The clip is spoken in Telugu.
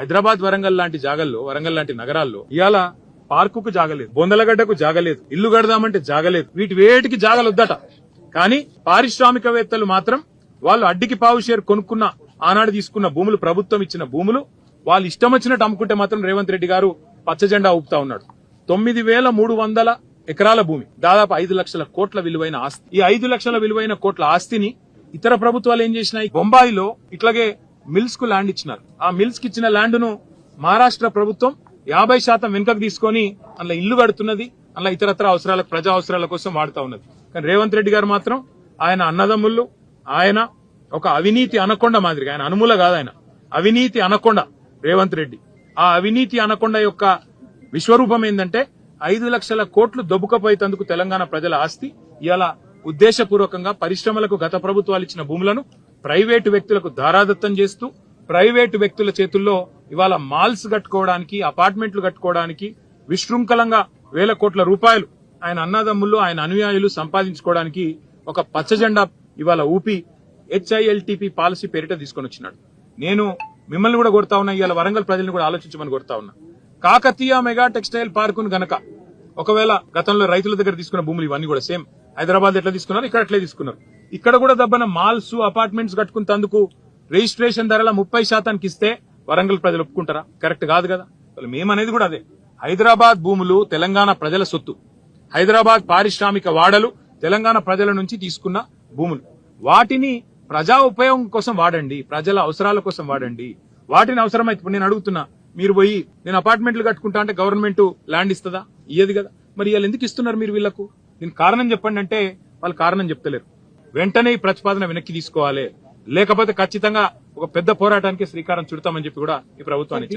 హైదరాబాద్ వరంగల్ లాంటి జాగల్లో వరంగల్ లాంటి నగరాల్లో ఇవాళ పార్కుకు జాగలేదు బొందలగడ్డకు జాగలేదు ఇల్లు కడదామంటే జాగలేదు వీటి వేటికి జాగలొద్దట. కానీ పారిశ్రామికవేత్తలు మాత్రం వాళ్ళు అడ్డికి పావు షేర్ కొనుక్కున్న ఆనాడు తీసుకున్న భూములు ప్రభుత్వం ఇచ్చిన భూములు వాళ్ళు ఇష్టం వచ్చినట్టు అమ్ముకుంటే మాత్రం రేవంత్ రెడ్డి గారు పచ్చ జెండా ఊపుతా ఉన్నాడు. తొమ్మిది వేల మూడు వందల ఎకరాల భూమి దాదాపు ఐదు లక్షల కోట్ల విలువైన ఆస్తి. ఈ ఐదు లక్షల విలువైన కోట్ల ఆస్తిని ఇతర ప్రభుత్వాలు ఏం చేసినాయి? బొంబాయిలో ఇట్లాగే మిల్స్కు ల్యాండ్ ఇచ్చినారు. ఆ మిల్స్కి ఇచ్చిన ల్యాండ్ను మహారాష్ట్ర ప్రభుత్వం యాభై శాతం వెనుకకు తీసుకొని అందులో ఇల్లు కడుతున్నది. అందులో ఇతరత్ర అవసరాలకు ప్రజా అవసరాల కోసం వాడుతా ఉన్నది. కానీ రేవంత్ రెడ్డి గారు మాత్రం ఆయన అన్నదమ్ముళ్ళు ఆయన ఒక అవినీతి అనకొండ మాదిరిగా ఆయన అనుమూల కాదు ఆయన. అవినీతి అనకొండ రేవంత్ రెడ్డి. ఆ అవినీతి అనకొండ యొక్క విశ్వరూపం ఏంటంటే ఐదు లక్షల కోట్లు దొబ్బుకపోయేందుకు తెలంగాణ ప్రజల ఆస్తి. ఇలా ఉద్దేశపూర్వకంగా పరిశ్రమలకు గత ప్రభుత్వాలు ఇచ్చిన భూములను ప్రైవేటు వ్యక్తులకు ధారాదత్తం చేస్తూ ప్రైవేటు వ్యక్తుల చేతుల్లో ఇవాళ మాల్స్ కట్టుకోవడానికి అపార్ట్మెంట్లు కట్టుకోవడానికి విశృంఖలంగా వేల కోట్ల రూపాయలు ఆయన అన్నదమ్ములు ఆయన అనుయాయులు సంపాదించుకోవడానికి ఒక పచ్చ జెండా ఇవాళ ఊపి హెచ్ఐఎల్టీపీ పాలసీ పేరిట తీసుకొని వచ్చినాడు. నేను మిమ్మల్ని కూడా కొడతా ఉన్నా ఇవాళ వరంగల్ ప్రజల్ని కూడా ఆలోచించమని కొడతా ఉన్నా. కాకతీయ మెగా టెక్స్టైల్ పార్కును గనక ఒకవేళ గతంలో రైతుల దగ్గర తీసుకున్న భూములు ఇవన్నీ కూడా సేమ్. హైదరాబాద్ ఎట్లా తీసుకున్నారు? ఇక్కడ అట్లే తీసుకున్నారు. ఇక్కడ కూడా దబ్బన మాల్స్ అపార్ట్మెంట్స్ కట్టుకున్నందుకు రిజిస్ట్రేషన్ ధరల ముప్పై శాతానికి ఇస్తే వరంగల్ ప్రజలు ఒప్పుకుంటారా? కరెక్ట్ కాదు కదా? వాళ్ళు మేమనేది కూడా అదే. హైదరాబాద్ భూములు తెలంగాణ ప్రజల సొత్తు. హైదరాబాద్ పారిశ్రామిక వాడలు తెలంగాణ ప్రజల నుంచి తీసుకున్న భూములు. వాటిని ప్రజా ఉపయోగం కోసం వాడండి ప్రజల అవసరాల కోసం వాడండి. వాటిని అవసరమైతే ఇప్పుడు నేను అడుగుతున్నా మీరు పోయి నేను అపార్ట్మెంట్లు కట్టుకుంటా అంటే గవర్నమెంట్ ల్యాండ్ ఇస్తుందా? ఇయ్యదు కదా. మరి వీళ్ళు ఎందుకు ఇస్తున్నారు మీరు వీళ్ళకు? దీని కారణం చెప్పండి అంటే వాళ్ళు కారణం చెప్తలేరు. వెంటనే ఈ ప్రతిపాదన వెనక్కి తీసుకోవాలి. లేకపోతే ఖచ్చితంగా ఒక పెద్ద పోరాటానికి శ్రీకారం చుడతామని చెప్పి కూడా ఈ ప్రభుత్వాన్ని